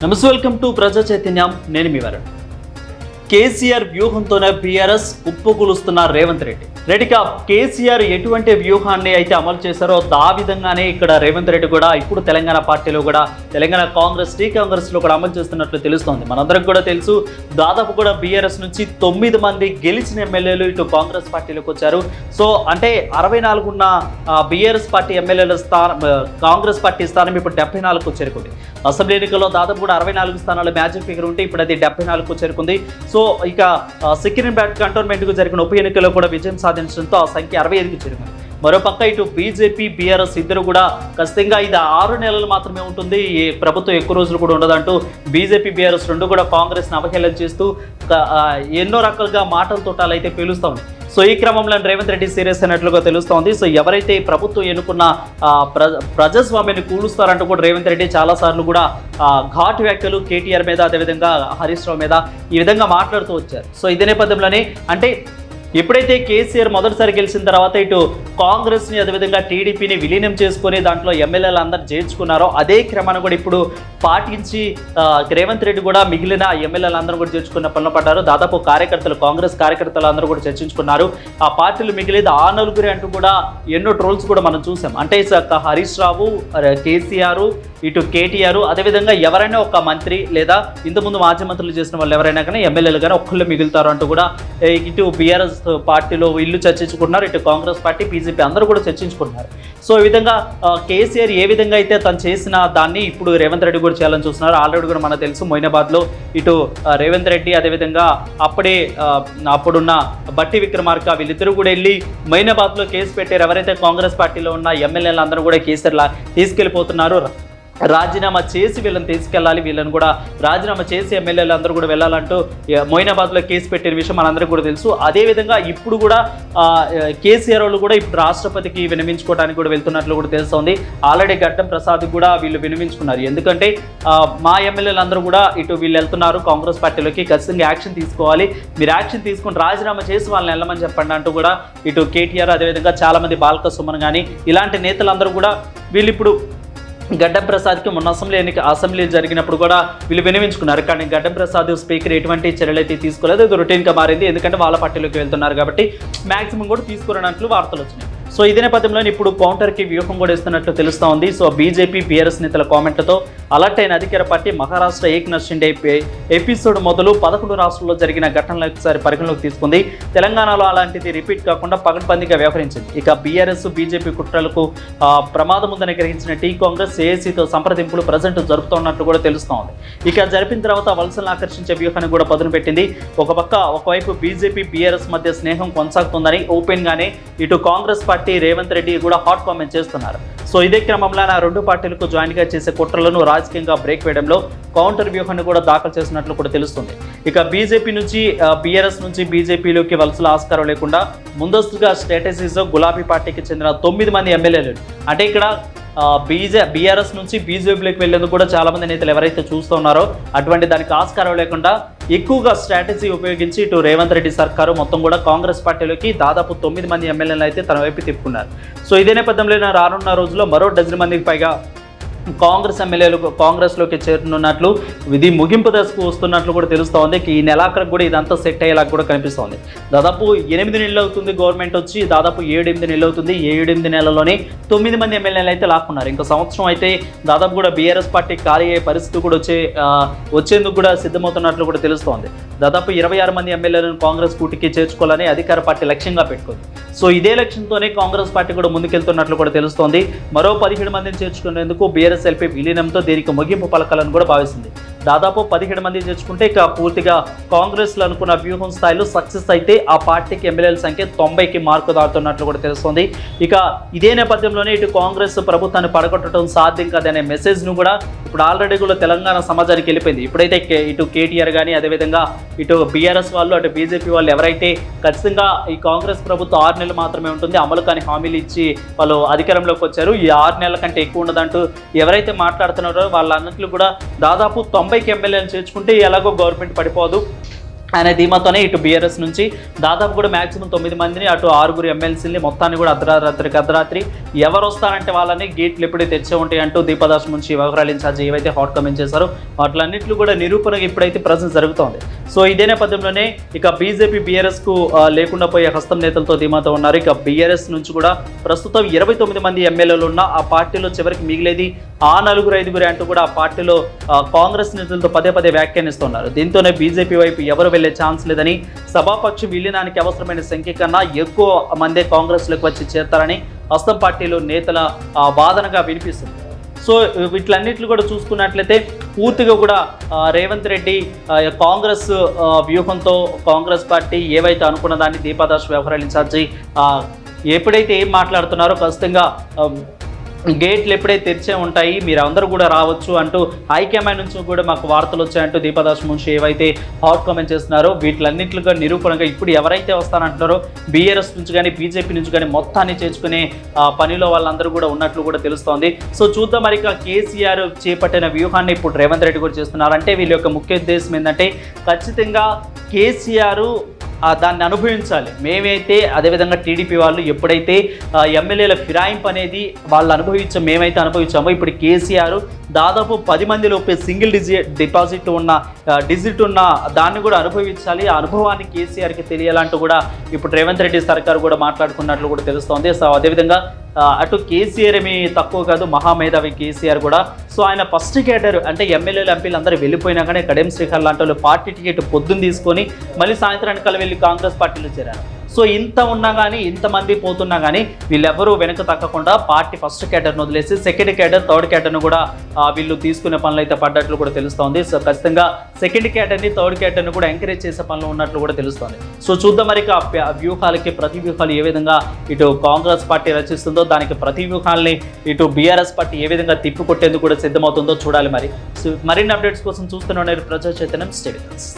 నమస్తే welcome to Praja Chaitanyam నేను మీ వరుణ్ కేసీఆర్ వ్యూహంతోనే బీఆర్ఎస్ ఉప్పుగులుస్తున్న రేవంత్ రెడ్డి. రెడ్డిగా కేసీఆర్ ఎటువంటి వ్యూహాన్ని అయితే అమలు చేశారో ఆ విధంగానే ఇక్కడ రేవంత్ రెడ్డి కూడా ఇప్పుడు తెలంగాణ పార్టీలో కూడా తెలంగాణ కాంగ్రెస్ టీ కాంగ్రెస్లో కూడా అమలు చేస్తున్నట్లు తెలుస్తోంది. మనందరికి కూడా తెలుసు దాదాపు కూడా బీఆర్ఎస్ నుంచి తొమ్మిది మంది గెలిచిన ఎమ్మెల్యేలు ఇటు కాంగ్రెస్ పార్టీలోకి వచ్చారు. సో అంటే అరవై నాలుగున్న బీఆర్ఎస్ పార్టీ ఎమ్మెల్యేల స్థానం కాంగ్రెస్ పార్టీ స్థానం ఇప్పుడు డెబ్బై నాలుగుకు చేరుకుంది. అసెంబ్లీ ఎన్నికల్లో దాదాపు కూడా అరవై నాలుగు స్థానాలు మ్యాజిక్ ఫిగర్ ఉంటే ఇప్పుడు అది డెబ్బై నాలుగుకు చేరుకుంది. సో ఇక ఆ, సికింద్రాబాద్ కంటోన్మెంట్కు జరిగిన ఉప ఎన్నికల్లో కూడా విజయం సాధించడంతో ఆ సంఖ్య అరవై ఐదుకు చేరుకుంది మరోపక్క ఇటు బీజేపీ బీఆర్ఎస్ ఇద్దరు కూడా ఖచ్చితంగా ఇది ఆరు నెలలు మాత్రమే ఉంటుంది. ఈ ప్రభుత్వం ఎక్కువ రోజులు కూడా ఉండదంటూ బీజేపీ బీఆర్ఎస్ రెండు కూడా కాంగ్రెస్ని అవహేళన చేస్తూ ఎన్నో రకాలుగా మాటల తోటాలు అయితే పేలుస్తూ ఉంది సో ఈ క్రమంలో రేవంత్ రెడ్డి సీరియస్ అయినట్లుగా తెలుస్తోంది. సో ఎవరైతే ఈ ప్రభుత్వం ఎన్నుకున్న ప్ర ప్రజాస్వామ్యాన్ని కూలుస్తారంటూ కూడా రేవంత్ రెడ్డి చాలాసార్లు కూడా ఘాటు వ్యాఖ్యలు కేటీఆర్ మీద అదేవిధంగా హరీష్ రావు మీద ఈ విధంగా మాట్లాడుతూ వచ్చారు. సో ఇదే నేపథ్యంలోనే అంటే ఎప్పుడైతే కేసీఆర్ మొదటిసారి గెలిచిన తర్వాత ఇటు కాంగ్రెస్ని అదేవిధంగా టీడీపీని విలీనం చేసుకొని దాంట్లో ఎమ్మెల్యేలు అందరు చేర్చుకున్నారో అదే క్రమాన్ని కూడా ఇప్పుడు పాటించి రేవంత్ రెడ్డి కూడా మిగిలిన ఎమ్మెల్యేలు అందరూ కూడా చేర్చుకున్న పనులు పడ్డారు. దాదాపు కార్యకర్తలు కాంగ్రెస్ కార్యకర్తలు అందరూ కూడా చర్చించుకున్నారు. ఆ పార్టీలు మిగిలేదు. ఆ నలుగురి అంటూ కూడా ఎన్నో ట్రోల్స్ కూడా మనం చూసాం. అంటే హరీష్ రావు కేసీఆర్ ఇటు కేటీఆర్ అదేవిధంగా ఎవరైనా ఒక మంత్రి లేదా ఇంతకుముందు మాజీ మంత్రులు చేసిన వాళ్ళు ఎవరైనా కానీ ఎమ్మెల్యేలు కానీ ఒక్కళ్ళు మిగులుతారు అంటూ కూడా ఇటు బీఆర్ఎస్ పార్టీలో వీళ్ళు చర్చించుకున్నారు ఇటు కాంగ్రెస్ పార్టీ బీజేపీ అందరూ కూడా చర్చించుకున్నారు సో ఈ విధంగా కేసీఆర్ ఏ విధంగా అయితే తను చేసిన దాన్ని ఇప్పుడు రేవంత్ రెడ్డి కూడా చేయాలని చూస్తున్నారు ఆల్రెడీ కూడా మనకు తెలుసు మొయినాబాద్లో ఇటు రేవంత్ రెడ్డి అదేవిధంగా అప్పుడే అప్పుడున్న బట్టి విక్రమార్క వీళ్ళిద్దరూ కూడా వెళ్ళి మొయినాబాద్లో కేసు పెట్టారు. ఎవరైతే కాంగ్రెస్ పార్టీలో ఉన్న ఎమ్మెల్యేలు అందరూ కూడా కేసీఆర్ లా తీసుకెళ్ళిపోతున్నారు. రాజీనామా చేసి వీళ్ళని తీసుకెళ్ళాలి వీళ్ళని కూడా రాజీనామా చేసి ఎమ్మెల్యేలు అందరూ కూడా వెళ్ళాలంటూ మొయినాబాద్లో కేసు పెట్టిన విషయం మనందరికీ కూడా తెలుసు. అదేవిధంగా ఇప్పుడు కూడా కేసీఆర్ వాళ్ళు కూడా ఇప్పుడు రాష్ట్రపతికి వినమించుకోవడానికి కూడా వెళ్తున్నట్లు కూడా తెలుస్తోంది. ఆల్రెడీ గడ్డం ప్రసాద్ కూడా వీళ్ళు వినమించుకున్నారు. ఎందుకంటే మా ఎమ్మెల్యేలు అందరూ కూడా ఇటు వీళ్ళు వెళ్తున్నారు కాంగ్రెస్ పార్టీలోకి ఖచ్చితంగా యాక్షన్ తీసుకోవాలి. మీరు యాక్షన్ తీసుకుని రాజీనామా చేసి వాళ్ళని వెళ్ళమని చెప్పండి అంటూ కూడా ఇటు కేటీఆర్ అదేవిధంగా చాలామంది బాలక సుమన్ కానీ ఇలాంటి నేతలందరూ కూడా వీళ్ళు ఇప్పుడు గడ్డప్రసాద్కి మొన్న అసెంబ్లీ ఎన్నిక అసెంబ్లీ జరిగినప్పుడు కూడా వీళ్ళు వినిపించుకున్నారు కానీ గడ్డం ప్రసాద్ స్పీకర్ ఎటువంటి చర్యలు అయితే తీసుకోలేదు. ఇది రొటీన్గా మారింది. ఎందుకంటే వాళ్ళ పార్టీలోకి వెళ్తున్నారు కాబట్టి మ్యాక్సిమం కూడా తీసుకురానట్లు వార్తలు వచ్చినాయి. సో ఇదే నేపథ్యంలో ఇప్పుడు కౌంటర్కి వ్యూహం కూడా ఇస్తున్నట్లు తెలుస్తోంది సో బీజేపీ బీఆర్ఎస్ నేతల కామెంట్లతో అలర్ట్ అయిన అధికార పార్టీ మహారాష్ట్ర ఏక్నాథ్ షిండే ఎపి- ఎపిసోడ్ మొదలు పదకొండు రాష్ట్రాల్లో జరిగిన ఘటనలు ఒకసారి పరిగణలోకి తీసుకుంది. తెలంగాణలో అలాంటిది రిపీట్ కాకుండా పగడ్బందీగా వ్యవహరించింది. ఇక బీఆర్ఎస్ బీజేపీ కుట్రలకు ప్రమాదం ఉందని గ్రహించిన టీ కాంగ్రెస్ ఏఏసీతో సంప్రదింపులు ప్రజెంట్ జరుపుతున్నట్లు కూడా తెలుస్తోంది. ఇక జరిపిన తర్వాత వలసలను ఆకర్షించే వ్యూహాన్ని కూడా పదును పెట్టింది. ఒక పక్క ఒకవైపు బీజేపీ బీఆర్ఎస్ మధ్య స్నేహం కొనసాగుతుందని ఓపెన్గానే ఇటు కాంగ్రెస్ పార్టీ రేవంత్ రెడ్డి కూడా హాట్ కామెంట్ చేస్తున్నారు. సో ఇదే క్రమంలో ఆ రెండు పార్టీలకు జాయిన్గా చేసే కుట్రలను రాజకీయంగా బ్రేక్ వేయడంలో కౌంటర్ వ్యూహాన్ని కూడా దాఖలు చేసినట్లు కూడా తెలుస్తుంది. ఇక బీజేపీ నుంచి బీఆర్ఎస్ నుంచి బీజేపీలోకి వలసల ఆస్కారం లేకుండా ముందస్తుగా స్ట్రాటజీస్ గులాబీ పార్టీకి చెందిన తొమ్మిది మంది ఎమ్మెల్యేలు. అంటే ఇక్కడ బీజే బీఆర్ఎస్ నుంచి బీజేపీలోకి వెళ్ళేందుకు కూడా చాలా మంది నేతలు ఎవరైతే చూస్తున్నారో అటువంటి దానికి ఆస్కారం లేకుండా ఎక్కువగా స్ట్రాటజీ ఉపయోగించి ఇటు రేవంత్ రెడ్డి సర్కారు మొత్తం కూడా కాంగ్రెస్ పార్టీలోకి దాదాపు తొమ్మిది మంది ఎమ్మెల్యేలు అయితే తన వైపు తిప్పుకున్నారు. సో ఇదే నేపథ్యంలో రానున్న రోజుల్లో మరో డజన్ మందికి పైగా కాంగ్రెస్ ఎమ్మెల్యేలు కాంగ్రెస్లోకి చేరునున్నట్లు ఇది ముగింపు దశకు వస్తున్నట్లు కూడా తెలుస్తోంది. ఈ నెలాఖరికి కూడా ఇదంతా సెట్ అయ్యేలా కూడా కనిపిస్తోంది. దాదాపు ఎనిమిది నెలలు అవుతుంది గవర్నమెంట్ వచ్చి దాదాపు ఏడు ఎనిమిది నెలలు అవుతుంది. ఈ ఏడు ఎనిమిది నెలల్లోనే తొమ్మిది మంది ఎమ్మెల్యేలు అయితే లాక్కున్నారు. ఇంకా సంవత్సరం అయితే దాదాపు కూడా బీఆర్ఎస్ పార్టీ ఖాళీ అయ్యే పరిస్థితి కూడా వచ్చే వచ్చేందుకు కూడా సిద్ధమవుతున్నట్లు కూడా తెలుస్తోంది. దాదాపు ఇరవై ఆరు మంది ఎమ్మెల్యేలను కాంగ్రెస్ కూటికి చేర్చుకోవాలని అధికార పార్టీ లక్ష్యంగా పెట్టుకుంది. సో ఇదే లక్ష్యంతోనే కాంగ్రెస్ పార్టీ కూడా ముందుకెళ్తున్నట్లు కూడా తెలుస్తోంది. మరో పదిహేడు మందిని చేర్చుకునేందుకు బీఆర్ఎస్ ఎల్పీ విలీనంతో దీనికి ముగింపు పలకాలను కూడా భావిస్తుంది. దాదాపు పదిహేడు మంది చేర్చుకుంటే ఇక పూర్తిగా కాంగ్రెస్లో అనుకున్న వ్యూహం స్థాయిలో సక్సెస్ అయితే ఆ పార్టీకి ఎమ్మెల్యేల సంఖ్య తొంభైకి మార్కు దాటుతున్నట్లు కూడా తెలుస్తోంది. ఇక ఇదే నేపథ్యంలోనే ఇటు కాంగ్రెస్ ప్రభుత్వాన్ని పడగొట్టడం సాధ్యం కాదనే మెసేజ్ను కూడా ఇప్పుడు ఆల్రెడీ కూడా తెలంగాణ సమాజానికి వెళ్ళిపోయింది. ఇప్పుడైతే ఇటు కేటీఆర్ కానీ అదేవిధంగా ఇటు బీఆర్ఎస్ వాళ్ళు అటు బీజేపీ వాళ్ళు ఎవరైతే ఖచ్చితంగా ఈ కాంగ్రెస్ ప్రభుత్వం ఆరు నెలలు మాత్రమే ఉంటుంది అమలు కాని హామీలు ఇచ్చి వాళ్ళు అధికారంలోకి వచ్చారు. ఈ ఆరు నెలల కంటే ఎక్కువ ఉండదంటూ ఎవరైతే మాట్లాడుతున్నారో వాళ్ళన్నింటిలో కూడా దాదాపు తొంభైకి ఎమ్మెల్యేలు చేర్చుకుంటే ఎలాగో గవర్నమెంట్ పడిపోదు. అనే ధీమాతోనే ఇటు బీఆర్ఎస్ నుంచి దాదాపు కూడా మ్యాక్సిమం తొమ్మిది మందిని అటు ఆరుగురు ఎమ్మెల్సీని మొత్తాన్ని కూడా అర్ధరాత్రికి అర్ధరాత్రి ఎవరు వస్తారంటే వాళ్ళని గేట్లు ఎప్పుడే తెచ్చే ఉంటాయి అంటూ దీపదాస్ నుంచి వ్యవహారాలు ఇన్ఛార్జ్ ఏవైతే హాట్ కమెంట్ చేశారో వాటిలన్నింటిలో కూడా నిరూపణ ఇప్పుడైతే ప్రజెంట్ జరుగుతోంది. సో ఇదే నేపథ్యంలోనే ఇక బీజేపీ బీఆర్ఎస్కు లేకుండా పోయే హస్తం నేతలతో ధీమాతో ఉన్నారు. ఇక బీఆర్ఎస్ నుంచి కూడా ప్రస్తుతం ఇరవై తొమ్మిది మంది ఎమ్మెల్యేలు ఉన్న ఆ పార్టీలో చివరికి మిగిలేది ఆ నలుగురు ఐదుగురు అంటూ కూడా ఆ పార్టీలో కాంగ్రెస్ నేతలతో పదే పదే వ్యాఖ్యానిస్తున్నారు. దీంతోనే బీజేపీ వైపు ఎవరు వెళ్ళే ఛాన్స్ లేదని సభాపక్ష విలీనానికి అవసరమైన సంఖ్య కన్నా ఎక్కువ మందే కాంగ్రెస్లోకి వచ్చి చేస్తారని హస్తం పార్టీలో నేతల వాదనగా వినిపిస్తుంది. సో వీటిలన్నిటిని కూడా చూసుకున్నట్లయితే పూర్తిగా కూడా రేవంత్ రెడ్డి కాంగ్రెస్ వ్యూహంతో కాంగ్రెస్ పార్టీ ఏవైతే అనుకున్న దాన్ని దీపాదాస్ వ్యవహారాలు ఇన్ఛార్జి ఎప్పుడైతే ఏం మాట్లాడుతున్నారో ఖచ్చితంగా గేట్లు ఎప్పుడైతే తెరిచే ఉంటాయి మీరు అందరూ కూడా రావచ్చు అంటూ హైకమాండ్ నుంచి కూడా మాకు వార్తలు వచ్చాయంటూ దీపదాస్ మున్షి ఏవైతే హాట్ కామెంట్ చేస్తున్నారో వీటిలన్నింటిగా నిరూపణగా ఇప్పుడు ఎవరైతే వస్తానంటున్నారో బీఆర్ఎస్ నుంచి కానీ బీజేపీ నుంచి కానీ మొత్తాన్ని చేర్చుకునే పనిలో వాళ్ళందరూ కూడా ఉన్నట్లు కూడా తెలుస్తోంది. సో చూద్దాం మరి కేసీఆర్ చేపట్టిన వ్యూహాన్ని ఇప్పుడు రేవంత్ రెడ్డి కూడా చేస్తున్నారు. అంటే వీళ్ళ యొక్క ముఖ్య ఉద్దేశం ఏంటంటే ఖచ్చితంగా కేసీఆర్ దాన్ని అనుభవించాలి. మేమైతే అదేవిధంగా టీడీపీ వాళ్ళు ఎప్పుడైతే ఎమ్మెల్యేల ఫిరాయింపు అనేది వాళ్ళు అనుభవించాం మేమైతే అనుభవించామో ఇప్పుడు కేసీఆర్ దాదాపు పది మంది లోపే సింగిల్ డిజి డిపాజిట్ ఉన్న డిజిట్ ఉన్న దాన్ని కూడా అనుభవించాలి. ఆ అనుభవాన్ని కేసీఆర్కి తెలియాలంటూ కూడా ఇప్పుడు రేవంత్ రెడ్డి సర్కార్ కూడా మాట్లాడుకున్నట్లు కూడా తెలుస్తోంది. సో అదేవిధంగా అటు కేసీఆర్ ఏమి తక్కువ కాదు మహామేధావి కేసీఆర్ కూడా. సో ఆయన ఫస్ట్ కేటర్ అంటే ఎమ్మెల్యేలు ఎంపీలు అందరూ వెళ్ళిపోయినా కానీ కడెం శ్రీహర్ లాంటి వాళ్ళు పార్టీ టికెట్ పొద్దున్న తీసుకొని మళ్ళీ సాయంత్రానికి కల వెళ్ళి కాంగ్రెస్ పార్టీలో చేరారు. సో ఇంత ఉన్నా కానీ ఇంతమంది పోతున్నా కానీ వీళ్ళెవరూ వెనక తగ్గకుండా పార్టీ ఫస్ట్ కేటర్ను వదిలేసి సెకండ్ కేటర్ థర్డ్ కేటర్ను కూడా వీళ్ళు తీసుకునే పనులు అయితే పడ్డట్లు కూడా తెలుస్తోంది. సో ఖచ్చితంగా సెకండ్ కేటర్ని థర్డ్ కేటర్ని కూడా ఎంకరేజ్ చేసే పనులు ఉన్నట్లు కూడా తెలుస్తోంది. సో చూద్దాం మరి ఆ వ్యూహాలకి ప్రతి వ్యూహాలు ఏ విధంగా ఇటు కాంగ్రెస్ పార్టీ రచిస్తుందో దానికి ప్రతి వ్యూహాల్ని ఇటు బీఆర్ఎస్ పార్టీ ఏ విధంగా తిప్పికొట్టేందుకు కూడా సిద్ధమవుతుందో చూడాలి మరి. సో మరిన్ని అప్డేట్స్ కోసం చూస్తూనే ఉన్నారు ప్రజా చైతన్యం స్టేడియమ్స్.